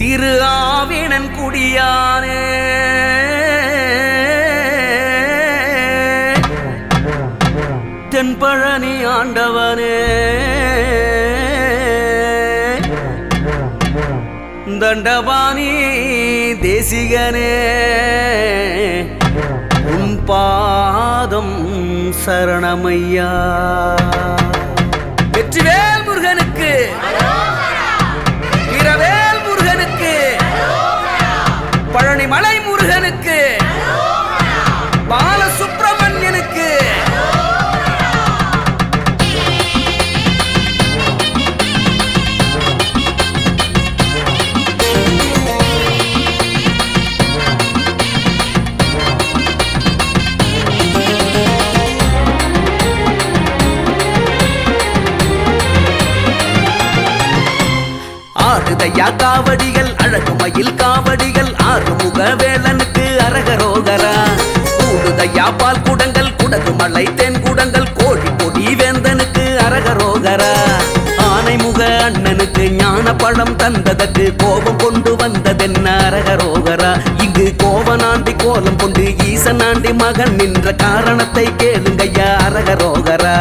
திரு ஆவினன் குடியானே. தென்பழனி ஆண்டவனே. தண்டபாணி தேசிகனே. உன் பாதம் சரணமையா. ஆடுதையா காவடிகள் அழகுமயில் காவடிகள் ஆறுமுக வேலனுக்கு அரகரோகரா. கூடுதையா பால் குடங்கள் குடகு மலை தென் குடங்கள் கோழி கொடி வேந்தனுக்கு அரகரோகரா. ஆனைமுக அண்ணனுக்கு ஞான பழம் தந்ததற்கு கோபம் கொண்டு வந்ததென்ன அரகரோகரா. இங்கு கோவனாண்டி கோலம் கொண்டு ஈசனாண்டி மகன் நின்ற காரணத்தை கேளுங்கய்யா அரகரோகரா.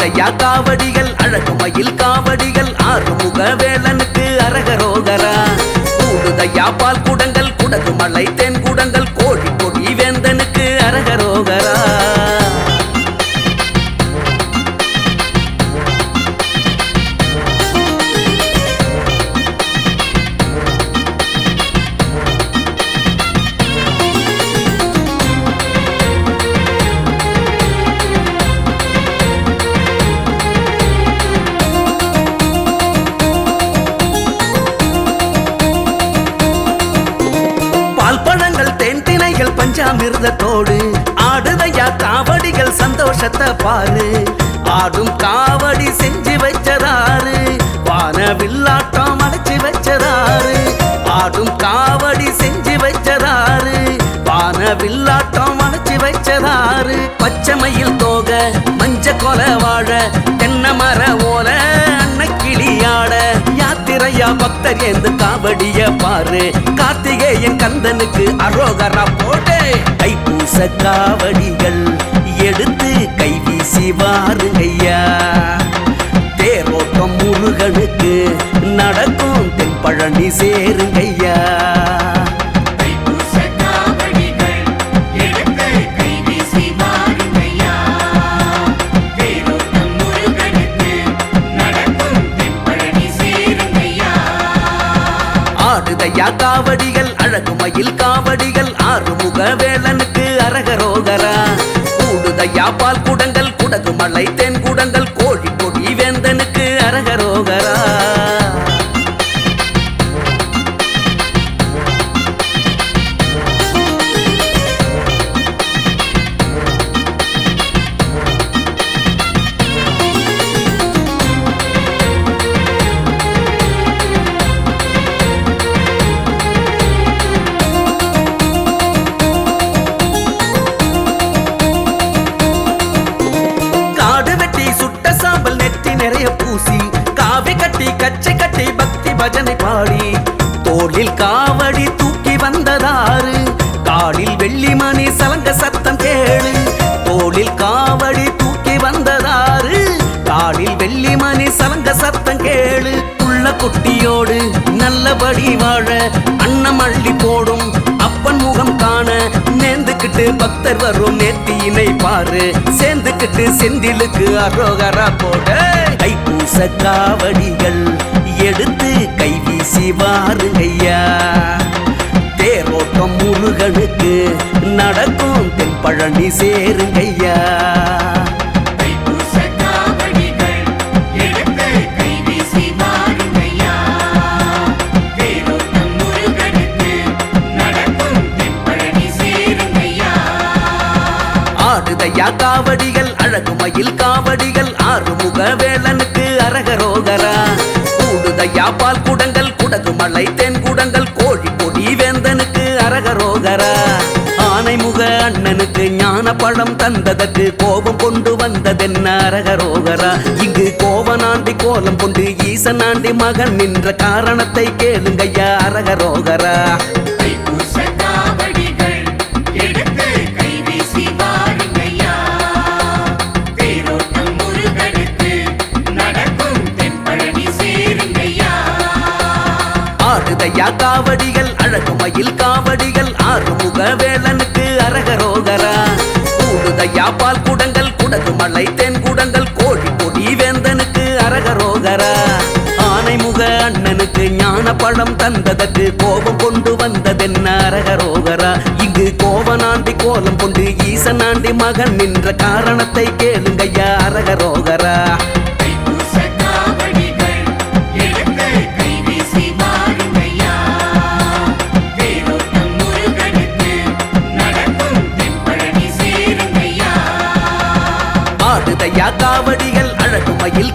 ஆடுதையா காவடிகள் அழகுமயில் காவடிகள் ஆறுமுக வேலனுக்கு அரகரோகரா. கூடுதையா பால் குடங்கள் குடகு மலை தென் குடங்கள் பால் பழங்கள் தேன் திணைகள் பஞ்சாமிர்தத்தோடு. ஆடுதையா காவடிகள் சந்தோஷத்தை பாரு. ஆடும் காவடி செஞ்சு வச்சதாரு. வானவில்லாட்டம் அடைச்சு வச்சதாரு. ஆடும் காவடி செஞ்சு வச்சதாரு. வானவில்லாட்டம் அடைச்சு வச்சதாரு. பச்சைமயில் தோக மஞ்ச கொலை வாழ தென்னை மர ஓல அன்னக்கிளியாட ஐயா பக்தர் எந்த காவடிய பாரு. கார்த்திகேயன் கந்தனுக்கு அரோகரா போடு. கைப்பூச காவடிகள் எடுத்து கை வீசி வாருங்கய்யா. தேரோட்டம் முருகனுக்கு நடக்கும் தென்பழனி சேருங்கய்யா. ஆடுதையா காவடிகள் அழகுமயில் காவடிகள் ஆறுமுக வேலனுக்கு அரகரோகரா. கூடுதையா பால் குடங்கள் குடகு மலை தென் குடங்கள் கோழி கொடி வேந்தனுக்கு அரகரோகரா. வாழ அன்னம் அள்ளி போடும் அப்பன் முகம் காண நேர்ந்துக்கிட்டு பக்தர் வரும் நேர்த்தியினை பாரு. சேர்ந்துக்கிட்டு செந்திலுக்கு அரோகரா போட. தைப்பூச காவடிகள் எடுத்து கை வீசி வாருங்கய்யா. தேரோட்டம் முருகனுக்கு நடக்கும் தென்பழனி சேருங்கய்யா. ஆடுதையா காவடிகள் அழகுமயில் காவடிகள் ஆறுமுக வேலனுக்கு அரகரோகரா. கூடுதையா பால் குடங்கள் குடகு மலை தென் குடங்கள் கோழி கொடி வேந்தனுக்கு அரகரோகரா. ஆனைமுக அண்ணனுக்கு ஞான பழம் தந்ததற்கு கோபம் கொண்டு வந்ததென்ன அரகரோகரா. இங்கு கோவனாண்டி கோலம் கொண்டு ஈசனாண்டி மகன் நின்ற காரணத்தை கேளுங்கய்யா அரகரோகரா. காவடிகள் அழகு மயில் காவடிகள் ஆறுமுக வேலனுக்கு அரகரோகரா. கூடுதையா பால் குடங்கள் குடகு மலை தென் குடங்கள் கோழி கொடி வேந்தனுக்கு அரகரோகரா. ஆனைமுக அண்ணனுக்கு ஞான பழம் தந்ததற்கு கோபம் கொண்டு வந்ததென்ன அரகரோகரா. இங்கு கோவனாண்டி கோலம் கொண்டு ஈசனாண்டி மகன் நின்ற காரணத்தை கேளுங்கய்யா அரகரோகரா. காவடிகள் அழகு மயில்